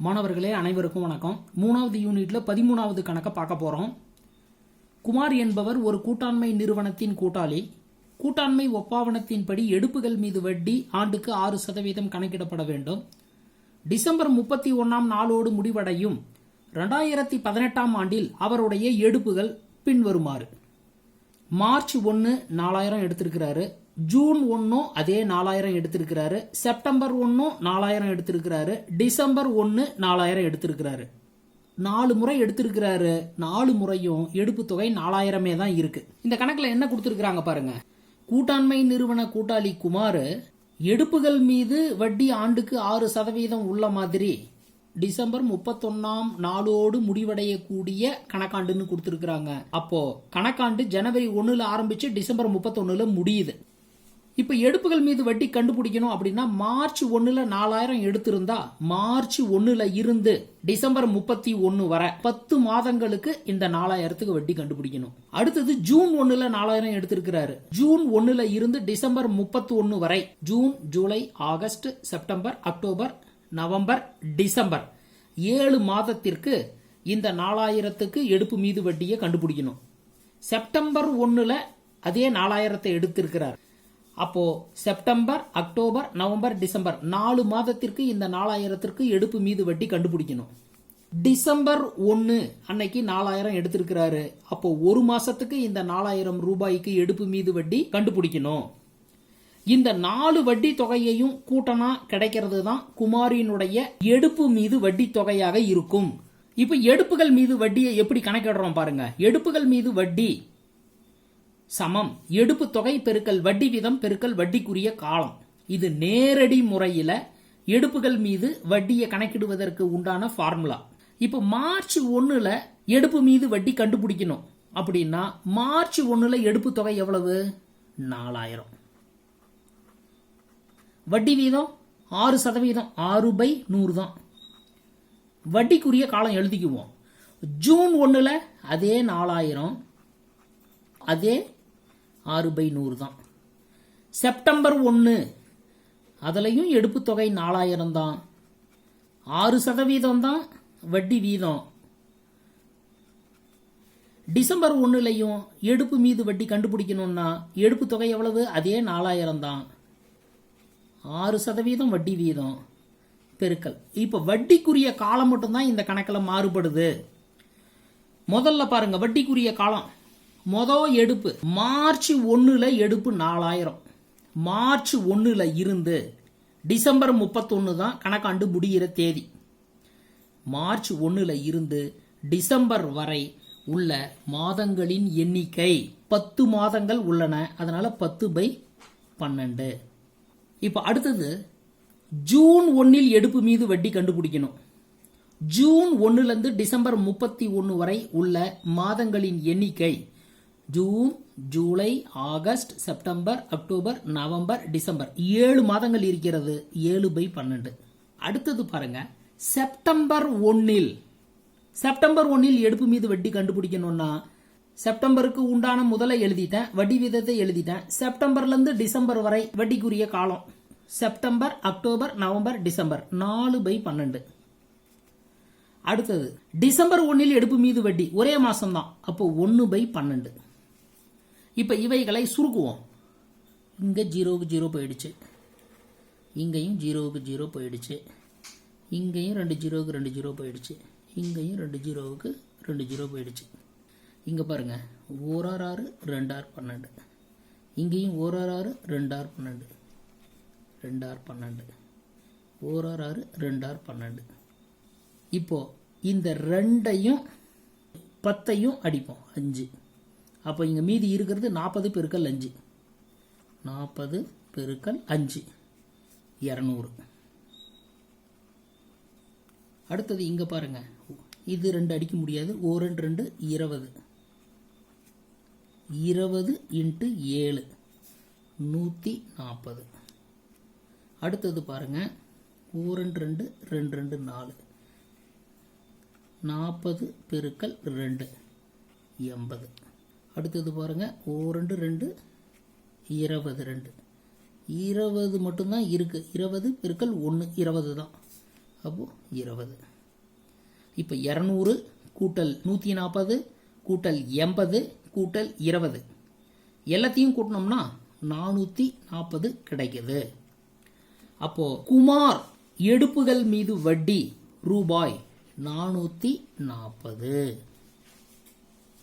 மாணவர்களே அனைவருக்கும் வணக்கம். மூணாவது யூனிட்ல பதிமூணாவது கணக்கை பார்க்க போறோம். குமார் என்பவர் ஒரு கூட்டாண்மை நிறுவனத்தின் கூட்டாளி. கூட்டாண்மை ஒப்பாவனத்தின்படி எடுப்புகள் மீது வட்டி ஆண்டுக்கு ஆறு சதவீதம் கணக்கிடப்பட வேண்டும். டிசம்பர் முப்பத்தி ஒன்னாம் நாளோடு முடிவடையும். ரெண்டாயிரத்தி பதினெட்டாம் ஆண்டில் அவருடைய எடுப்புகள் பின்வருமாறு. மார்ச் ஒன்று நாலாயிரம் எடுத்திருக்கிறாரு. ஜூன் ஒன்றும் அதே நாலாயிரம் எடுத்திருக்கிறாரு. செப்டம்பர் ஒன்றும் நாலாயிரம் எடுத்திருக்கிறாரு. டிசம்பர் ஒன்று நாலாயிரம் எடுத்திருக்கிறாரு. நாலு முறை எடுத்திருக்கிறாரு. நாலு முறையும் எடுப்பு தொகை நாலாயிரமே தான் இருக்கு. இந்த கணக்கில் என்ன கொடுத்துருக்குறாங்க பாருங்க. கூட்டாண்மை நிறுவன கூட்டாளி குமார் எடுப்புகள் மீது வட்டி ஆண்டுக்கு ஆறு சதவீதம் உள்ள மாதிரி டிசம்பர் முப்பத்தொன்னாம் நாளோடு முடிவடையக்கூடிய கணக்காண்டுன்னு கொடுத்துருக்குறாங்க. அப்போ கணக்காண்டு ஜனவரி ஒன்னுல ஆரம்பிச்சு டிசம்பர் முப்பத்தொன்னுல முடியுது. இப்போ எடுப்புகள் மீது வட்டி கண்டுபிடிக்கணும் அப்படின்னா மார்ச் ஒன்றில் நாலாயிரம் எடுத்திருந்தா மார்ச் ஒன்றில் இருந்து டிசம்பர் முப்பத்தி ஒன்னு வரை பத்து மாதங்களுக்கு இந்த நாலாயிரத்துக்கு வட்டி கண்டுபிடிக்கணும். அடுத்தது ஜூன் ஒன்றில் நாலாயிரம் எடுத்திருக்கிறாரு. ஜூன் ஒன்றில் இருந்து டிசம்பர் முப்பத்தி ஒன்னு வரை June July August September October November December ஏழு மாதத்திற்கு இந்த நாலாயிரத்துக்கு எடுப்பு மீது வட்டியை கண்டுபிடிக்கணும். செப்டம்பர் ஒன்றில் அதே நாலாயிரத்தை எடுத்திருக்கிறார். அப்போ செப்டம்பர் அக்டோபர் நவம்பர் டிசம்பர் நாலு மாதத்திற்கு இந்த நாலாயிரத்திற்கு எடுப்பு மீது வட்டி கண்டுபிடிக்கணும். டிசம்பர் ஒன்னு அன்னைக்கு நாலாயிரம் எடுத்திருக்கிறாரு. அப்போ ஒரு மாசத்துக்கு இந்த நாலாயிரம் ரூபாய்க்கு எடுப்பு மீது வட்டி கண்டுபிடிக்கணும். இந்த நாலு வட்டி தொகையையும் கூட்டனா கிடைக்கிறது தான் குமாரினுடைய எடுப்பு மீது வட்டி தொகையாக இருக்கும். இப்ப எடுப்புகள் மீது வட்டியை எப்படி கணக்கிடுறோம் பாருங்க. எடுப்புகள் மீது வட்டி சமம். எடுப்பு தொகை பெருக்கல் வட்டி வீதம் பெருக்கல் வட்டிக்குரிய காலம். இது நேரடி முறையில எடுப்புகள் மீது வட்டியை கணக்கிடுவதற்கு உண்டான ஃபார்முலா இப்போ மார்ச் ஒன்றில் எடுப்பு மீது வட்டி கண்டுபிடிக்கணும். அப்படின்னா மார்ச் ஒன்றில் எடுப்பு தொகை எவ்வளவு? நாலாயிரம். வட்டி வீதம் ஆறு சதவீதம். ஆறு பை நூறு தான். வட்டிக்குரிய காலம் எழுதிக்குவோம். ஜூன் ஒன்றில் அதே நாலாயிரம் அதே ஆறு பை நூறு தான். செப்டம்பர் ஒன்று அதுலேயும் எடுப்பு தொகை நாலாயிரம் தான். ஆறு சதவீதம் தான் வட்டி வீதம். டிசம்பர் ஒன்றுலையும் எடுப்பு மீது வட்டி கண்டுபிடிக்கணும்னா எடுப்பு தொகை எவ்வளவு? அதே நாலாயிரம் தான். ஆறு சதவீதம் வட்டி வீதம். பெருக்கல். இப்போ வட்டிக்குரிய காலம் மட்டும்தான் இந்த கணக்கில் மாறுபடுது. முதல்ல பாருங்க வட்டிக்குரிய காலம். மொதல் எடுப்பு மார்ச் ஒன்றில் எடுப்பு நாலாயிரம். மார்ச் ஒன்றில் இருந்து டிசம்பர் முப்பத்தொன்று தான் கணக்காண்டு முடிகிற தேதி. மார்ச் ஒன்றில் இருந்து டிசம்பர் வரை உள்ள மாதங்களின் எண்ணிக்கை பத்து மாதங்கள் உள்ளன. அதனால் பத்து பை பன்னெண்டு. இப்போ அடுத்தது ஜூன் ஒன்றில் எடுப்பு மீது வட்டி கண்டுபிடிக்கணும். ஜூன் ஒன்றுலேருந்து டிசம்பர் முப்பத்தி ஒன்று வரை உள்ள மாதங்களின் எண்ணிக்கை June July August September October November December. ஏழு மாதங்கள் இருக்கிறது. ஏழு பை பன்னெண்டு. அடுத்தது பாருங்க. செப்டம்பர் ஒன்னில் செப்டம்பர் ஒன்னில் எடுப்பு மீது வட்டி கண்டுபிடிக்கணும்னா செப்டம்பருக்கு உண்டான முதலை எழுதிட்டேன் வட்டி வீதத்தை எழுதிட்டேன். செப்டம்பர்ல இருந்து டிசம்பர் வரை வட்டிக்குரிய காலம். September October November December. நாலு பை பன்னெண்டு. அடுத்தது டிசம்பர் ஒன்னில் எடுப்பு மீது வட்டி. ஒரே மாசம் தான் அப்போ ஒன்று பை பன்னெண்டு. இப்போ இவைகளை சுருக்குவோம். இங்கே ஜீரோவுக்கு ஜீரோ போயிடுச்சு. இங்கேயும் ஜீரோவுக்கு ஜீரோ போயிடுச்சு. இங்கேயும் ரெண்டு ஜீரோவுக்கு ரெண்டு ஜீரோ போயிடுச்சு. இங்கேயும் ரெண்டு ஜீரோவுக்கு ரெண்டு ஜீரோ போயிடுச்சு. இங்கே பாருங்கள் ஓரார் ஆறு ரெண்டார் பன்னெண்டு. இங்கேயும் ஓரார் ஆறு ரெண்டார் பன்னெண்டு. ரெண்டார் பன்னெண்டு. ஓரார் ஆறு ரெண்டார் பன்னெண்டு. இப்போது இந்த ரெண்டையும் பத்தையும் அடிப்போம். அஞ்சு. அப்போ இங்கே மீதி இருக்கிறது நாற்பது பெருக்கல் அஞ்சு. நாற்பது பெருக்கல் அஞ்சு. இரநூறு. அடுத்தது இங்கே பாருங்கள் இது ரெண்டு அடிக்க முடியாது. ஒரு ரெண்டு ரெண்டு இருபது. இருபது இன்ட்டு ஏழு. நூற்றி நாற்பது அடுத்தது பாருங்கள் ஒரு ரெண்டு ரெண்டு ரெண்டு ரெண்டு நாலு. நாற்பது பெருக்கல் ரெண்டு. எண்பது. அடுத்தது பாருங்கள் ஓ ரெண்டு ரெண்டு. இருபது ரெண்டு. இருபது மட்டும்தான் இருக்குது இருபது பெருக்கல் ஒன்று இருபது தான். அப்போது இருபது. இப்போ இரநூறு கூட்டல் நூற்றி நாற்பது கூட்டல் எண்பது கூட்டல் இருபது. எல்லாத்தையும் கூட்டினோம்னா நானூற்றி நாற்பது கிடைக்குது. அப்போது குமார் எடுப்புகள் மீது வட்டி ரூபாய் நானூற்றி நாற்பது